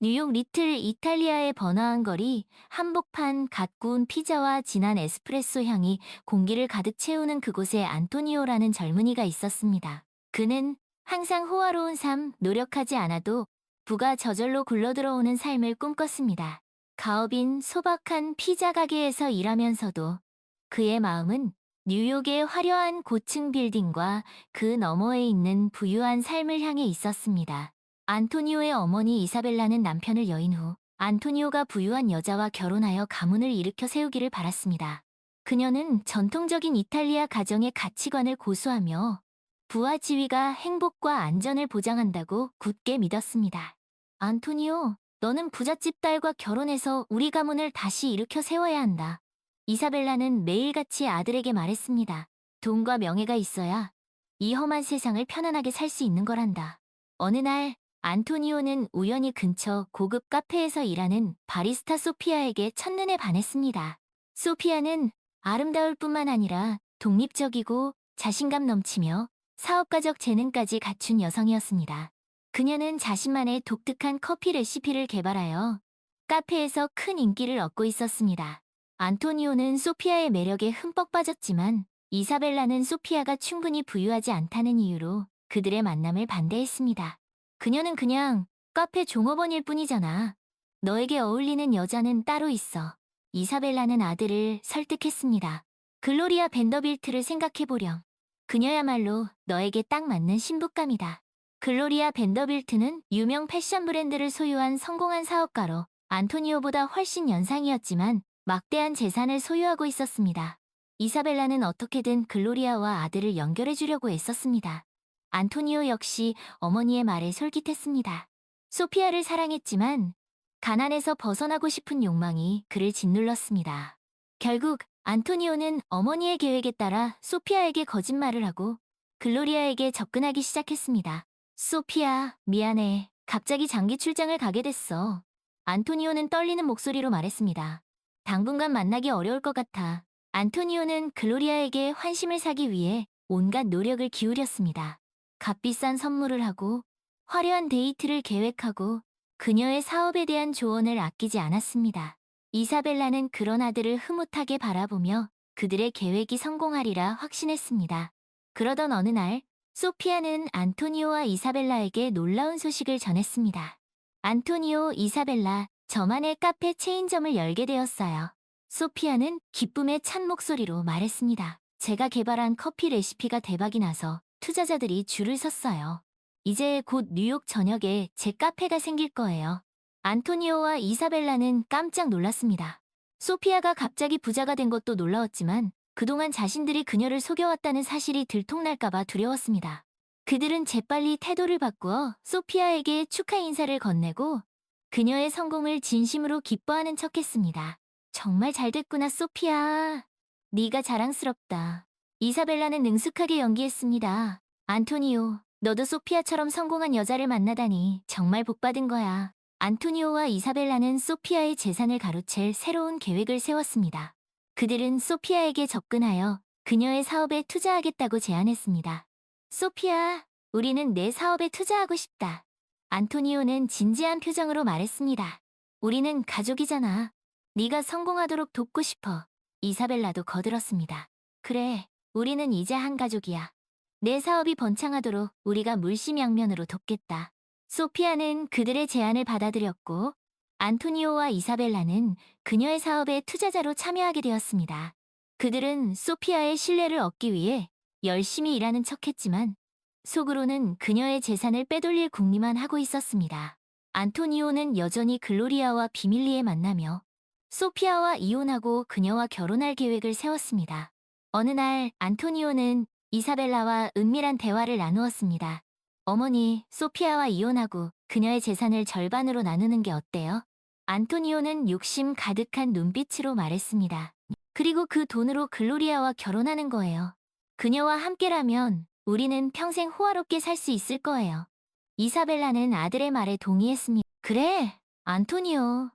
뉴욕 리틀 이탈리아의 번화한 거리, 한복판 갓 구운 피자와 진한 에스프레소 향이 공기를 가득 채우는 그곳에 안토니오라는 젊은이가 있었습니다. 그는 항상 호화로운 삶, 노력하지 않아도 부가 저절로 굴러들어오는 삶을 꿈꿨습니다. 가업인 소박한 피자 가게에서 일하면서도 그의 마음은 뉴욕의 화려한 고층 빌딩과 그 너머에 있는 부유한 삶을 향해 있었습니다. 안토니오의 어머니 이사벨라는 남편을 여인 후 안토니오가 부유한 여자와 결혼하여 가문을 일으켜 세우기를 바랐습니다. 그녀는 전통적인 이탈리아 가정의 가치관을 고수하며 부와 지위가 행복과 안전을 보장한다고 굳게 믿었습니다. 안토니오, 너는 부잣집 딸과 결혼해서 우리 가문을 다시 일으켜 세워야 한다. 이사벨라는 매일같이 아들에게 말했습니다. 돈과 명예가 있어야 이 험한 세상을 편안하게 살 수 있는 거란다. 어느 날 안토니오는 우연히 근처 고급 카페에서 일하는 바리스타 소피아에게 첫눈에 반했습니다. 소피아는 아름다울 뿐만 아니라 독립적이고 자신감 넘치며 사업가적 재능까지 갖춘 여성이었습니다. 그녀는 자신만의 독특한 커피 레시피를 개발하여 카페에서 큰 인기를 얻고 있었습니다. 안토니오는 소피아의 매력에 흠뻑 빠졌지만 이사벨라는 소피아가 충분히 부유하지 않다는 이유로 그들의 만남을 반대했습니다. 그녀는 그냥 카페 종업원일 뿐이잖아. 너에게 어울리는 여자는 따로 있어. 이사벨라는 아들을 설득했습니다. 글로리아 벤더빌트를 생각해보렴. 그녀야말로 너에게 딱 맞는 신부감이다. 글로리아 벤더빌트는 유명 패션 브랜드를 소유한 성공한 사업가로 안토니오보다 훨씬 연상이었지만 막대한 재산을 소유하고 있었습니다. 이사벨라는 어떻게든 글로리아와 아들을 연결해 주려고 애썼습니다. 안토니오 역시 어머니의 말에 솔깃했습니다. 소피아를 사랑했지만 가난에서 벗어나고 싶은 욕망이 그를 짓눌렀습니다. 결국 안토니오는 어머니의 계획에 따라 소피아에게 거짓말을 하고 글로리아에게 접근하기 시작했습니다. 소피아, 미안해. 갑자기 장기 출장을 가게 됐어. 안토니오는 떨리는 목소리로 말했습니다. 당분간 만나기 어려울 것 같아. 안토니오는 글로리아에게 환심을 사기 위해 온갖 노력을 기울였습니다. 값비싼 선물을 하고 화려한 데이트를 계획하고 그녀의 사업에 대한 조언을 아끼지 않았습니다. 이사벨라는 그런 아들을 흐뭇하게 바라보며 그들의 계획이 성공하리라 확신했습니다. 그러던 어느 날 소피아는 안토니오와 이사벨라에게 놀라운 소식을 전했습니다. 안토니오, 이사벨라, 저만의 카페 체인점을 열게 되었어요. 소피아는 기쁨에 찬 목소리로 말했습니다. 제가 개발한 커피 레시피가 대박이 나서 투자자들이 줄을 섰어요. 이제 곧 뉴욕 전역에 제 카페가 생길 거예요. 안토니오와 이사벨라는 깜짝 놀랐습니다. 소피아가 갑자기 부자가 된 것도 놀라웠지만 그동안 자신들이 그녀를 속여왔다는 사실이 들통날까봐 두려웠습니다. 그들은 재빨리 태도를 바꾸어 소피아에게 축하 인사를 건네고 그녀의 성공을 진심으로 기뻐하는 척했습니다. 정말 잘 됐구나, 소피아. 네가 자랑스럽다. 이사벨라는 능숙하게 연기했습니다. 안토니오, 너도 소피아처럼 성공한 여자를 만나다니 정말 복받은 거야. 안토니오와 이사벨라는 소피아의 재산을 가로챌 새로운 계획을 세웠습니다. 그들은 소피아에게 접근하여 그녀의 사업에 투자하겠다고 제안했습니다. 소피아, 우리는 내 사업에 투자하고 싶다. 안토니오는 진지한 표정으로 말했습니다. 우리는 가족이잖아. 네가 성공하도록 돕고 싶어. 이사벨라도 거들었습니다. 그래, 우리는 이제 한 가족이야. 내 사업이 번창하도록 우리가 물심양면으로 돕겠다. 소피아는 그들의 제안을 받아들였고 안토니오와 이사벨라는 그녀의 사업에 투자자로 참여하게 되었습니다. 그들은 소피아의 신뢰를 얻기 위해 열심히 일하는 척했지만 속으로는 그녀의 재산을 빼돌릴 궁리만 하고 있었습니다. 안토니오는 여전히 글로리아와 비밀리에 만나며 소피아와 이혼하고 그녀와 결혼할 계획을 세웠습니다. 어느 날 안토니오는 이사벨라와 은밀한 대화를 나누었습니다. 어머니, 소피아와 이혼하고 그녀의 재산을 절반으로 나누는 게 어때요? 안토니오는 욕심 가득한 눈빛으로 말했습니다. 그리고 그 돈으로 글로리아와 결혼하는 거예요. 그녀와 함께라면 우리는 평생 호화롭게 살 수 있을 거예요. 이사벨라는 아들의 말에 동의했습니다. 그래, 안토니오.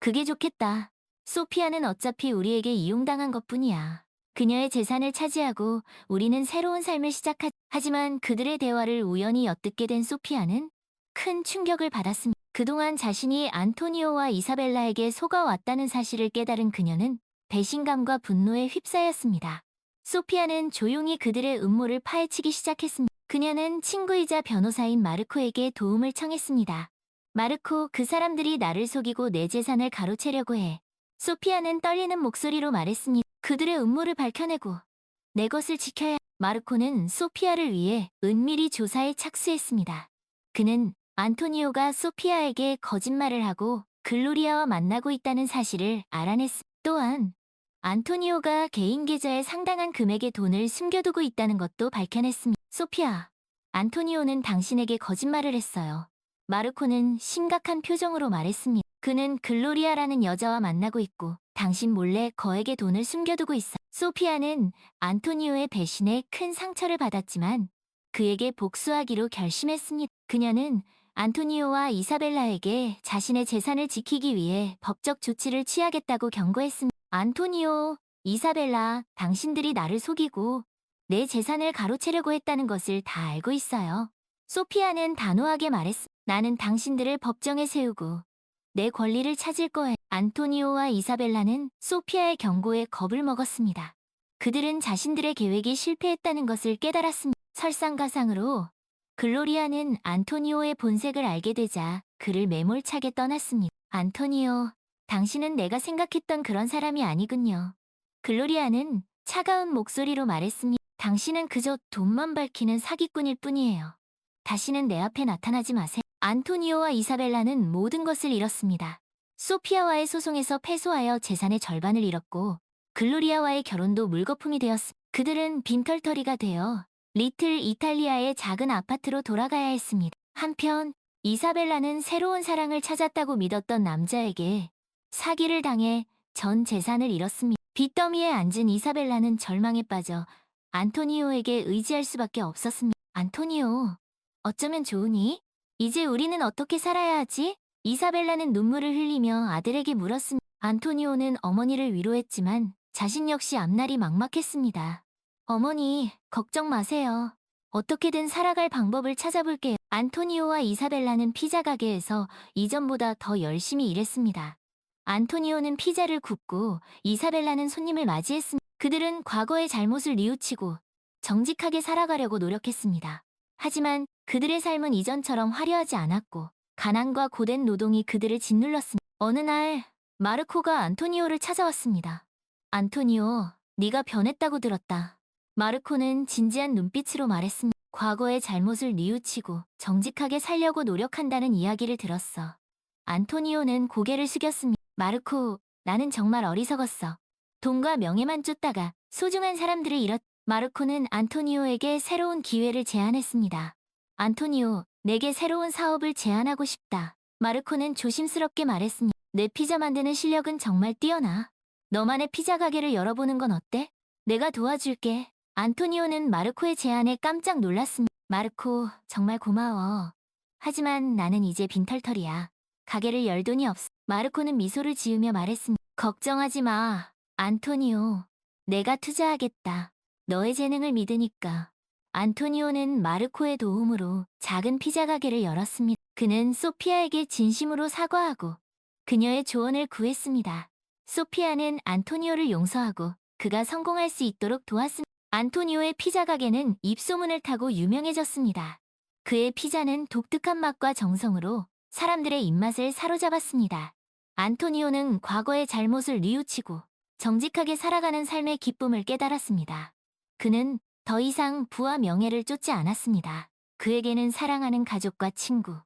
그게 좋겠다. 소피아는 어차피 우리에게 이용당한 것 뿐이야. 그녀의 재산을 차지하고 우리는 새로운 삶을 시작하, 하지만 그들의 대화를 우연히 엿듣게 된 소피아는 큰 충격을 받았습니다. 그동안 자신이 안토니오와 이사벨라에게 속아왔다는 사실을 깨달은 그녀는 배신감과 분노에 휩싸였습니다. 소피아는 조용히 그들의 음모를 파헤치기 시작했습니다. 그녀는 친구이자 변호사인 마르코에게 도움을 청했습니다. 마르코, 그 사람들이 나를 속이고 내 재산을 가로채려고 해. 소피아는 떨리는 목소리로 말했습니다. 그들의 음모를 밝혀내고 내 것을 지켜야. 마르코는 소피아를 위해 은밀히 조사에 착수했습니다. 그는 안토니오가 소피아에게 거짓말을 하고 글로리아와 만나고 있다는 사실을 알아냈습니다. 또한 안토니오가 개인 계좌에 상당한 금액의 돈을 숨겨두고 있다는 것도 밝혀냈습니다. 소피아, 안토니오는 당신에게 거짓말을 했어요. 마르코는 심각한 표정으로 말했습니다. 그는 글로리아라는 여자와 만나고 있고 당신 몰래 거액의 돈을 숨겨두고 있어. 소피아는 안토니오의 배신에 큰 상처를 받았지만 그에게 복수하기로 결심했습니다. 그녀는 안토니오와 이사벨라에게 자신의 재산을 지키기 위해 법적 조치를 취하겠다고 경고했습니다. 안토니오, 이사벨라, 당신들이 나를 속이고 내 재산을 가로채려고 했다는 것을 다 알고 있어요. 소피아는 단호하게 말했습니다. 나는 당신들을 법정에 세우고 내 권리를 찾을 거에 안토니오와 이사벨라는 소피아의 경고에 겁을 먹었습니다. 그들은 자신들의 계획이 실패했다는 것을 깨달았습니다. 설상가상으로 글로리아는 안토니오의 본색을 알게 되자 그를 매몰차게 떠났습니다. 안토니오, 당신은 내가 생각했던 그런 사람이 아니군요. 글로리아는 차가운 목소리로 말했습니다. 당신은 그저 돈만 밝히는 사기꾼일 뿐이에요. 다시는 내 앞에 나타나지 마세요. 안토니오와 이사벨라는 모든 것을 잃었습니다. 소피아와의 소송에서 패소하여 재산의 절반을 잃었고 글로리아와의 결혼도 물거품이 되었습니다. 그들은 빈털터리가 되어 리틀 이탈리아의 작은 아파트로 돌아가야 했습니다. 한편 이사벨라는 새로운 사랑을 찾았다고 믿었던 남자에게 사기를 당해 전 재산을 잃었습니다. 빚더미에 앉은 이사벨라는 절망에 빠져 안토니오에게 의지할 수밖에 없었습니다. 안토니오, 어쩌면 좋으니? 이제 우리는 어떻게 살아야 하지? 이사벨라는 눈물을 흘리며 아들에게 물었습니다. 안토니오는 어머니를 위로했지만 자신 역시 앞날이 막막했습니다. 어머니, 걱정 마세요. 어떻게든 살아갈 방법을 찾아볼게요. 안토니오와 이사벨라는 피자 가게에서 이전보다 더 열심히 일했습니다. 안토니오는 피자를 굽고 이사벨라는 손님을 맞이했습니다. 그들은 과거의 잘못을 뉘우치고 정직하게 살아가려고 노력했습니다. 하지만 그들의 삶은 이전처럼 화려하지 않았고 가난과 고된 노동이 그들을 짓눌렀습니다. 어느 날 마르코가 안토니오를 찾아왔습니다. 안토니오, 네가 변했다고 들었다. 마르코는 진지한 눈빛으로 말했습니다. 과거의 잘못을 뉘우치고 정직하게 살려고 노력한다는 이야기를 들었어. 안토니오는 고개를 숙였습니다. 마르코, 나는 정말 어리석었어. 돈과 명예만 쫓다가 소중한 사람들을 잃었. 마르코는 안토니오에게 새로운 기회를 제안했습니다. 안토니오, 내게 새로운 사업을 제안하고 싶다. 마르코는 조심스럽게 말했으니 내 피자 만드는 실력은 정말 뛰어나. 너만의 피자 가게를 열어보는 건 어때? 내가 도와줄게. 안토니오는 마르코의 제안에 깜짝 놀랐습니다. 마르코, 정말 고마워. 하지만 나는 이제 빈털털이야. 가게를 열 돈이 없어. 마르코는 미소를 지으며 말했습니다. 걱정하지 마. 안토니오, 내가 투자하겠다. 너의 재능을 믿으니까. 안토니오는 마르코의 도움으로 작은 피자 가게를 열었습니다. 그는 소피아에게 진심으로 사과하고 그녀의 조언을 구했습니다. 소피아는 안토니오를 용서하고 그가 성공할 수 있도록 도왔습니다. 안토니오의 피자 가게는 입소문을 타고 유명해졌습니다. 그의 피자는 독특한 맛과 정성으로 사람들의 입맛을 사로잡았습니다. 안토니오는 과거의 잘못을 뉘우치고 정직하게 살아가는 삶의 기쁨을 깨달았습니다. 그는 더 이상 부와 명예를 쫓지 않았습니다. 그에게는 사랑하는 가족과 친구,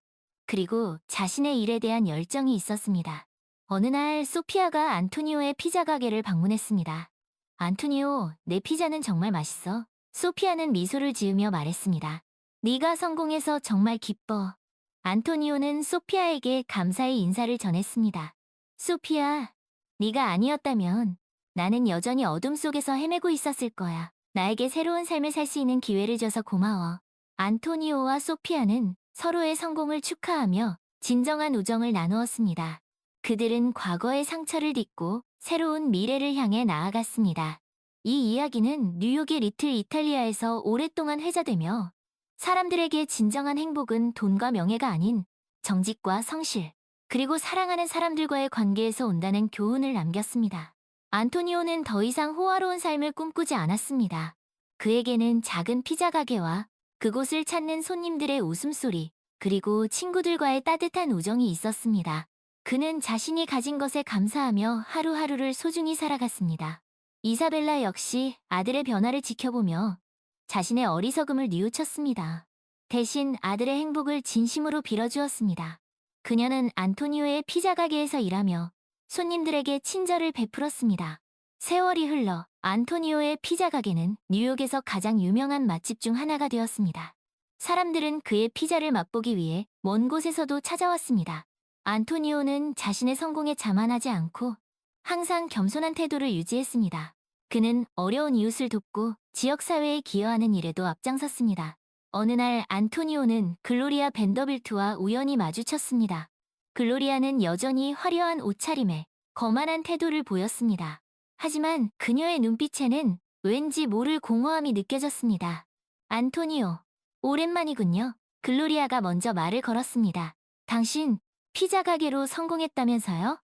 그리고 자신의 일에 대한 열정이 있었습니다. 어느 날 소피아가 안토니오의 피자 가게를 방문했습니다. 안토니오, 내 피자는 정말 맛있어. 소피아는 미소를 지으며 말했습니다. 네가 성공해서 정말 기뻐. 안토니오는 소피아에게 감사의 인사를 전했습니다. 소피아, 네가 아니었다면 나는 여전히 어둠 속에서 헤매고 있었을 거야. 나에게 새로운 삶을 살 수 있는 기회를 줘서 고마워. 안토니오와 소피아는 서로의 성공을 축하하며 진정한 우정을 나누었습니다. 그들은 과거의 상처를 딛고 새로운 미래를 향해 나아갔습니다. 이 이야기는 뉴욕의 리틀 이탈리아에서 오랫동안 회자되며 사람들에게 진정한 행복은 돈과 명예가 아닌 정직과 성실, 그리고 사랑하는 사람들과의 관계에서 온다는 교훈을 남겼습니다. 안토니오는 더 이상 호화로운 삶을 꿈꾸지 않았습니다. 그에게는 작은 피자 가게와 그곳을 찾는 손님들의 웃음소리, 그리고 친구들과의 따뜻한 우정이 있었습니다. 그는 자신이 가진 것에 감사하며 하루하루를 소중히 살아갔습니다. 이사벨라 역시 아들의 변화를 지켜보며 자신의 어리석음을 뉘우쳤습니다. 대신 아들의 행복을 진심으로 빌어주었습니다. 그녀는 안토니오의 피자 가게에서 일하며 손님들에게 친절을 베풀었습니다. 세월이 흘러 안토니오의 피자 가게는 뉴욕에서 가장 유명한 맛집 중 하나가 되었습니다. 사람들은 그의 피자를 맛보기 위해 먼 곳에서도 찾아왔습니다. 안토니오는 자신의 성공에 자만하지 않고 항상 겸손한 태도를 유지했습니다. 그는 어려운 이웃을 돕고 지역사회에 기여하는 일에도 앞장섰습니다. 어느 날 안토니오는 글로리아 벤더빌트와 우연히 마주쳤습니다. 글로리아는 여전히 화려한 옷차림에 거만한 태도를 보였습니다. 하지만 그녀의 눈빛에는 왠지 모를 공허함이 느껴졌습니다. 안토니오, 오랜만이군요. 글로리아가 먼저 말을 걸었습니다. 당신 피자 가게로 성공했다면서요?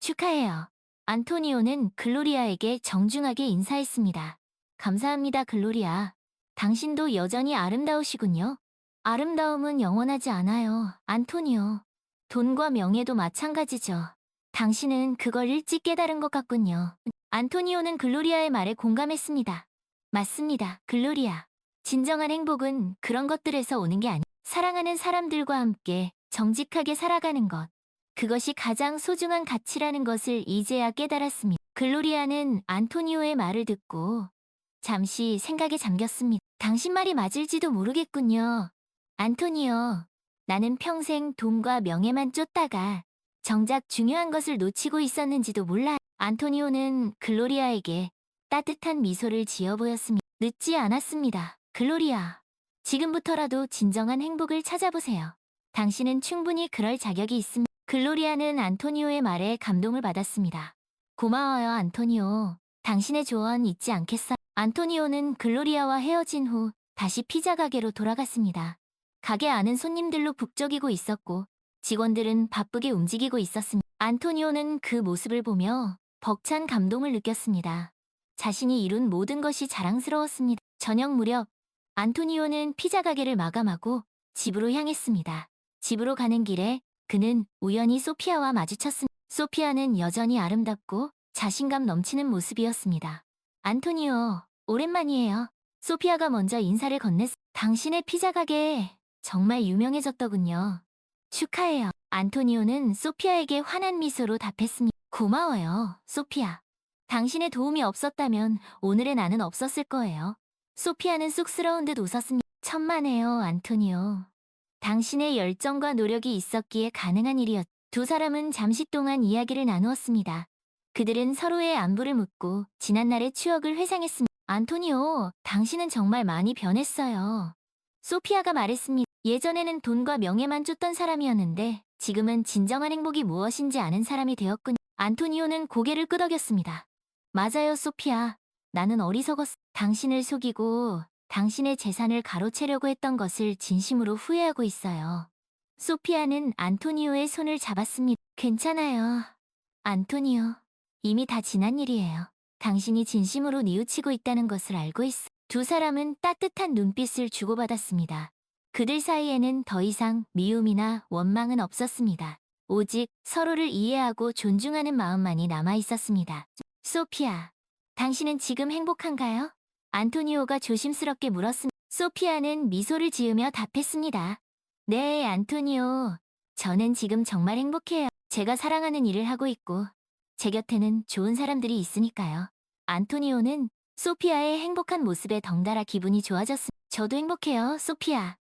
축하해요. 안토니오는 글로리아에게 정중하게 인사했습니다. 감사합니다, 글로리아. 당신도 여전히 아름다우시군요. 아름다움은 영원하지 않아요, 안토니오. 돈과 명예도 마찬가지죠. 당신은 그걸 일찍 깨달은 것 같군요. 안토니오는 글로리아의 말에 공감했습니다. 맞습니다, 글로리아. 진정한 행복은 그런 것들에서 오는 게 아니, 사랑하는 사람들과 함께 정직하게 살아가는 것. 그것이 가장 소중한 가치라는 것을 이제야 깨달았습니다. 글로리아는 안토니오의 말을 듣고 잠시 생각에 잠겼습니다. 당신 말이 맞을지도 모르겠군요. 안토니오, 나는 평생 돈과 명예만 쫓다가 정작 중요한 것을 놓치고 있었는지도 몰라. 안토니오는 글로리아에게 따뜻한 미소를 지어 보였습니다. 늦지 않았습니다. 글로리아, 지금부터라도 진정한 행복을 찾아보세요. 당신은 충분히 그럴 자격이 있습니다. 글로리아는 안토니오의 말에 감동을 받았습니다. 고마워요, 안토니오. 당신의 조언 잊지 않겠어. 안토니오는 글로리아와 헤어진 후 다시 피자 가게로 돌아갔습니다. 가게 안은 손님들로 북적이고 있었고 직원들은 바쁘게 움직이고 있었습니다. 안토니오는 그 모습을 보며 벅찬 감동을 느꼈습니다. 자신이 이룬 모든 것이 자랑스러웠습니다. 저녁 무렵 안토니오는 피자 가게를 마감하고 집으로 향했습니다. 집으로 가는 길에 그는 우연히 소피아와 마주쳤습니다. 소피아는 여전히 아름답고 자신감 넘치는 모습이었습니다. 안토니오, 오랜만이에요. 소피아가 먼저 인사를 건넸. 당신의 피자 가게 정말 유명해졌더군요. 축하해요. 안토니오는 소피아에게 환한 미소로 답했습니다. 고마워요, 소피아. 당신의 도움이 없었다면 오늘의 나는 없었을 거예요. 소피아는 쑥스러운 듯 웃었습니다. 천만에요, 안토니오. 당신의 열정과 노력이 있었기에 가능한 일이었. 두 사람은 잠시 동안 이야기를 나누었습니다. 그들은 서로의 안부를 묻고 지난날의 추억을 회상했습니다. 안토니오, 당신은 정말 많이 변했어요. 소피아가 말했습니다. 예전에는 돈과 명예만 쫓던 사람이었는데 지금은 진정한 행복이 무엇인지 아는 사람이 되었군. 안토니오는 고개를 끄덕였습니다. 맞아요, 소피아. 나는 어리석었어. 당신을 속이고 당신의 재산을 가로채려고 했던 것을 진심으로 후회하고 있어요. 소피아는 안토니오의 손을 잡았습니다. 괜찮아요. 안토니오, 이미 다 지난 일이에요. 당신이 진심으로 뉘우치고 있다는 것을 알고 있어. 두 사람은 따뜻한 눈빛을 주고받았습니다. 그들 사이에는 더 이상 미움이나 원망은 없었습니다. 오직 서로를 이해하고 존중하는 마음만이 남아 있었습니다. 소피아, 당신은 지금 행복한가요? 안토니오가 조심스럽게 물었습니다. 소피아는 미소를 지으며 답했습니다. 네, 안토니오. 저는 지금 정말 행복해요. 제가 사랑하는 일을 하고 있고, 제 곁에는 좋은 사람들이 있으니까요. 안토니오는 소피아의 행복한 모습에 덩달아 기분이 좋아졌습니다. 저도 행복해요, 소피아.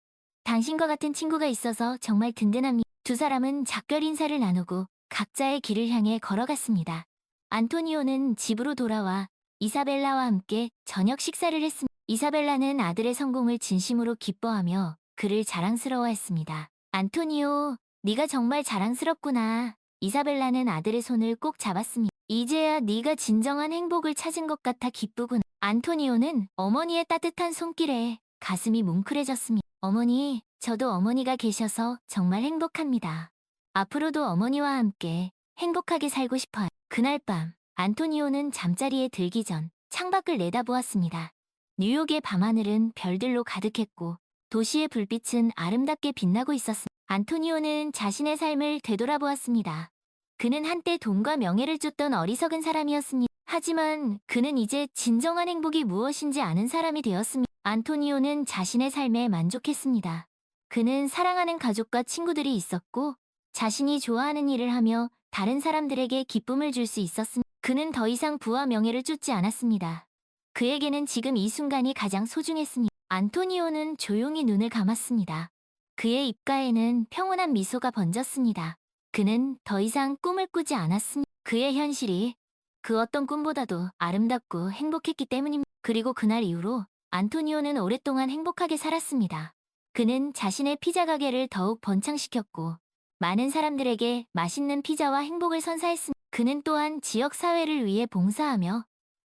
당신과 같은 친구가 있어서 정말 든든합니다. 두 사람은 작별 인사를 나누고 각자의 길을 향해 걸어갔습니다. 안토니오는 집으로 돌아와 이사벨라와 함께 저녁 식사를 했습니다. 이사벨라는 아들의 성공을 진심으로 기뻐하며 그를 자랑스러워했습니다. 안토니오, 네가 정말 자랑스럽구나. 이사벨라는 아들의 손을 꼭 잡았습니다. 이제야 네가 진정한 행복을 찾은 것 같아 기쁘구나. 안토니오는 어머니의 따뜻한 손길에 가슴이 뭉클해졌습니다. 어머니, 저도 어머니가 계셔서 정말 행복합니다. 앞으로도 어머니와 함께 행복하게 살고 싶어요. 그날 밤, 안토니오는 잠자리에 들기 전 창밖을 내다보았습니다. 뉴욕의 밤하늘은 별들로 가득했고 도시의 불빛은 아름답게 빛나고 있었습니다. 안토니오는 자신의 삶을 되돌아보았습니다. 그는 한때 돈과 명예를 쫓던 어리석은 사람이었습니다. 하지만 그는 이제 진정한 행복이 무엇인지 아는 사람이 되었습니다. 안토니오는 자신의 삶에 만족했습니다. 그는 사랑하는 가족과 친구들이 있었고 자신이 좋아하는 일을 하며 다른 사람들에게 기쁨을 줄 수 있었습니다. 그는 더 이상 부와 명예를 쫓지 않았습니다. 그에게는 지금 이 순간이 가장 소중했습니다. 안토니오는 조용히 눈을 감았습니다. 그의 입가에는 평온한 미소가 번졌습니다. 그는 더 이상 꿈을 꾸지 않았습니다. 그의 현실이 그 어떤 꿈보다도 아름답고 행복했기 때문입니다. 그리고 그날 이후로 안토니오는 오랫동안 행복하게 살았습니다. 그는 자신의 피자 가게를 더욱 번창시켰고 많은 사람들에게 맛있는 피자와 행복을 선사했습니다. 그는 또한 지역 사회를 위해 봉사하며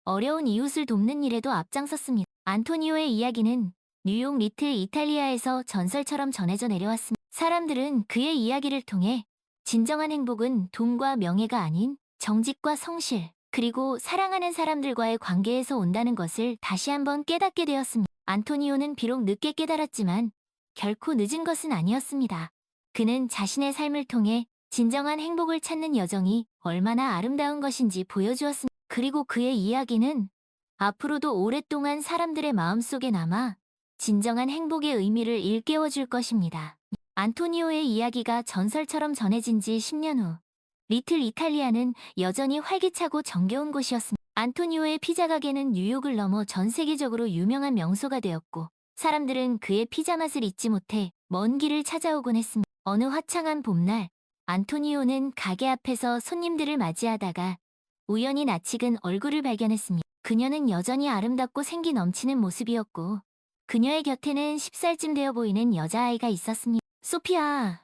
어려운 이웃을 돕는 일에도 앞장섰습니다. 안토니오의 이야기는 뉴욕 리틀 이탈리아에서 전설처럼 전해져 내려왔습니다. 사람들은 그의 이야기를 통해 진정한 행복은 돈과 명예가 아닌 정직과 성실, 그리고 사랑하는 사람들과의 관계에서 온다는 것을 다시 한번 깨닫게 되었습니다. 안토니오는 비록 늦게 깨달았지만 결코 늦은 것은 아니었습니다. 그는 자신의 삶을 통해 진정한 행복을 찾는 여정이 얼마나 아름다운 것인지 보여주었습니다. 그리고 그의 이야기는 앞으로도 오랫동안 사람들의 마음속에 남아 진정한 행복의 의미를 일깨워줄 것입니다. 안토니오의 이야기가 전설처럼 전해진 지 10년 후, 리틀 이탈리아는 여전히 활기차고 정겨운 곳이었습니다. 안토니오의 피자 가게는 뉴욕을 넘어 전 세계적으로 유명한 명소가 되었고, 사람들은 그의 피자 맛을 잊지 못해 먼 길을 찾아오곤 했습니다. 어느 화창한 봄날, 안토니오는 가게 앞에서 손님들을 맞이하다가 우연히 낯익은 얼굴을 발견했습니다. 그녀는 여전히 아름답고 생기 넘치는 모습이었고, 그녀의 곁에는 10살쯤 되어 보이는 여자아이가 있었습니다. 소피아,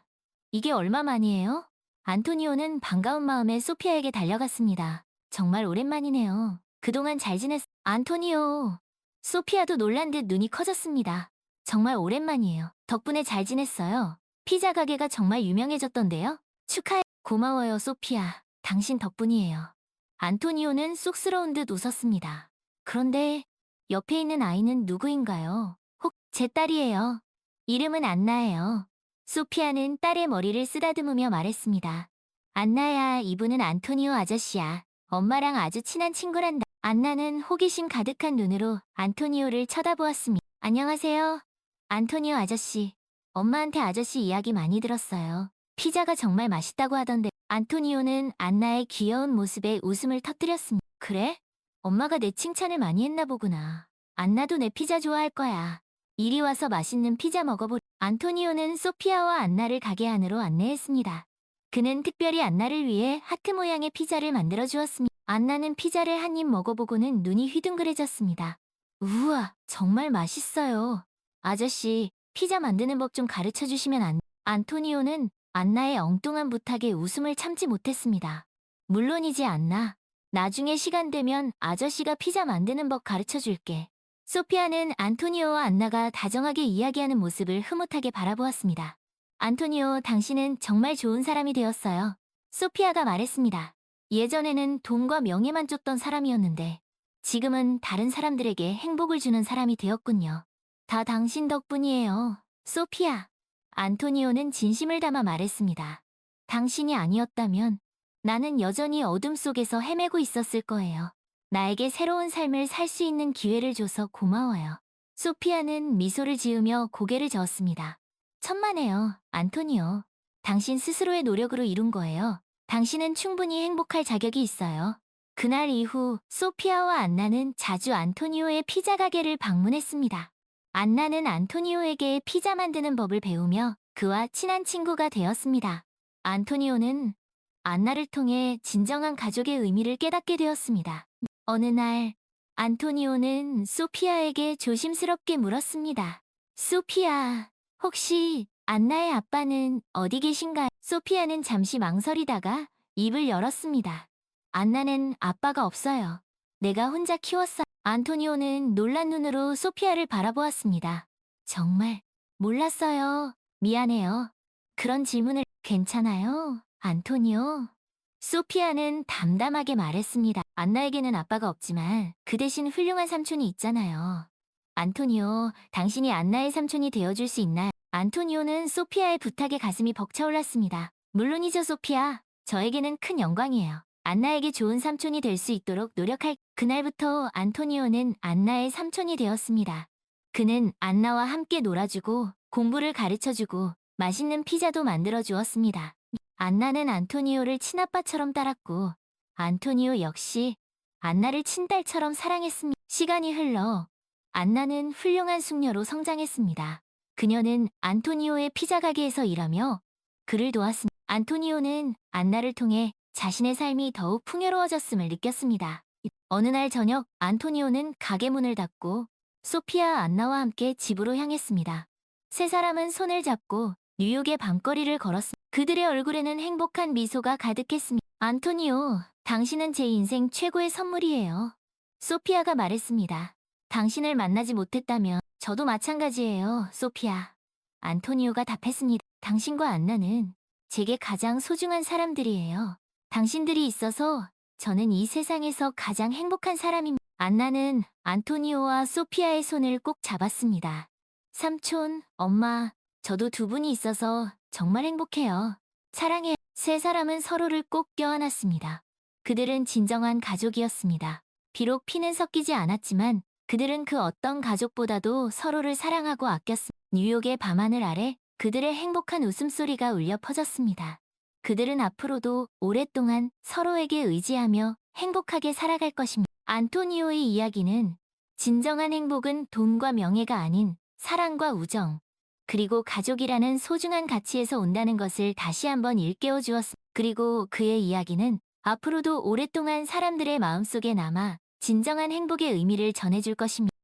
이게 얼마 만이에요? 안토니오는 반가운 마음에 소피아에게 달려갔습니다. 정말 오랜만이네요. 그동안 잘 지냈... 안토니오. 소피아도 놀란 듯 눈이 커졌습니다. 정말 오랜만이에요. 덕분에 잘 지냈어요. 피자 가게가 정말 유명해졌던데요? 축하해. 고마워요, 소피아. 당신 덕분이에요. 안토니오는 쑥스러운 듯 웃었습니다. 그런데 옆에 있는 아이는 누구인가요? 혹 제 딸이에요. 이름은 안나예요. 소피아는 딸의 머리를 쓰다듬으며 말했습니다. 안나야, 이분은 안토니오 아저씨야. 엄마랑 아주 친한 친구란다. 안나는 호기심 가득한 눈으로 안토니오를 쳐다보았습니다. 안녕하세요. 안토니오 아저씨. 엄마한테 아저씨 이야기 많이 들었어요. 피자가 정말 맛있다고 하던데 안토니오는 안나의 귀여운 모습에 웃음을 터뜨렸습니다. 그래? 엄마가 내 칭찬을 많이 했나 보구나. 안나도 내 피자 좋아할 거야. 이리 와서 맛있는 피자 먹어보. 안토니오는 소피아와 안나를 가게 안으로 안내했습니다. 그는 특별히 안나를 위해 하트 모양의 피자를 만들어 주었습니다. 안나는 피자를 한 입 먹어보고는 눈이 휘둥그레졌습니다. 우와, 정말 맛있어요. 아저씨, 피자 만드는 법 좀 가르쳐 주시면 안. 안토니오는 안나의 엉뚱한 부탁에 웃음을 참지 못했습니다. 물론이지 안나. 나중에 시간 되면 아저씨가 피자 만드는 법 가르쳐 줄게. 소피아는 안토니오와 안나가 다정하게 이야기하는 모습을 흐뭇하게 바라보았습니다. 안토니오, 당신은 정말 좋은 사람이 되었어요. 소피아가 말했습니다. 예전에는 돈과 명예만 쫓던 사람이었는데 지금은 다른 사람들에게 행복을 주는 사람이 되었군요. 다 당신 덕분이에요. 소피아. 안토니오는 진심을 담아 말했습니다. 당신이 아니었다면 나는 여전히 어둠 속에서 헤매고 있었을 거예요. 나에게 새로운 삶을 살 수 있는 기회를 줘서 고마워요. 소피아는 미소를 지으며 고개를 저었습니다. 천만에요, 안토니오. 당신 스스로의 노력으로 이룬 거예요. 당신은 충분히 행복할 자격이 있어요. 그날 이후 소피아와 안나는 자주 안토니오의 피자 가게를 방문했습니다. 안나는 안토니오에게 피자 만드는 법을 배우며 그와 친한 친구가 되었습니다. 안토니오는 안나를 통해 진정한 가족의 의미를 깨닫게 되었습니다. 어느 날 안토니오는 소피아에게 조심스럽게 물었습니다. 소피아, 혹시 안나의 아빠는 어디 계신가요? 소피아는 잠시 망설이다가 입을 열었습니다. 안나는 아빠가 없어요. 내가 혼자 키웠어. 안토니오는 놀란 눈으로 소피아를 바라보았습니다. 정말 몰랐어요. 미안해요. 그런 질문을 괜찮아요, 안토니오? 소피아는 담담하게 말했습니다. 안나에게는 아빠가 없지만 그 대신 훌륭한 삼촌이 있잖아요. 안토니오, 당신이 안나의 삼촌이 되어줄 수 있나요? 안토니오는 소피아의 부탁에 가슴이 벅차올랐습니다. 물론이죠, 소피아. 저에게는 큰 영광이에요. 안나에게 좋은 삼촌이 될 수 있도록 노력할 그날부터 안토니오는 안나의 삼촌이 되었습니다. 그는 안나와 함께 놀아주고 공부를 가르쳐주고 맛있는 피자도 만들어 주었습니다. 안나는 안토니오를 친아빠처럼 따랐고 안토니오 역시 안나를 친딸처럼 사랑했습니다. 시간이 흘러 안나는 훌륭한 숙녀로 성장했습니다. 그녀는 안토니오의 피자 가게에서 일하며 그를 도왔습니다. 안토니오는 안나를 통해 자신의 삶이 더욱 풍요로워졌음을 느꼈습니다. 어느 날 저녁 안토니오는 가게 문을 닫고 소피아 안나와 함께 집으로 향했습니다. 세 사람은 손을 잡고 뉴욕의 밤거리를 걸었습니다. 그들의 얼굴에는 행복한 미소가 가득했습니다. 안토니오, 당신은 제 인생 최고의 선물이에요. 소피아가 말했습니다. 당신을 만나지 못했다면 저도 마찬가지예요, 소피아. 안토니오가 답했습니다. 당신과 안나는 제게 가장 소중한 사람들이에요. 당신들이 있어서 저는 이 세상에서 가장 행복한 사람입니다. 안나는 안토니오와 소피아의 손을 꼭 잡았습니다. 삼촌, 엄마, 저도 두 분이 있어서 정말 행복해요. 사랑해. 세 사람은 서로를 꼭 껴안았습니다. 그들은 진정한 가족이었습니다. 비록 피는 섞이지 않았지만 그들은 그 어떤 가족보다도 서로를 사랑하고 아꼈습니다. 뉴욕의 밤하늘 아래 그들의 행복한 웃음소리가 울려 퍼졌습니다. 그들은 앞으로도 오랫동안 서로에게 의지하며 행복하게 살아갈 것입니다. 안토니오의 이야기는 진정한 행복은 돈과 명예가 아닌 사랑과 우정, 그리고 가족이라는 소중한 가치에서 온다는 것을 다시 한번 일깨워 주었습니다. 그리고 그의 이야기는 앞으로도 오랫동안 사람들의 마음속에 남아 진정한 행복의 의미를 전해줄 것입니다.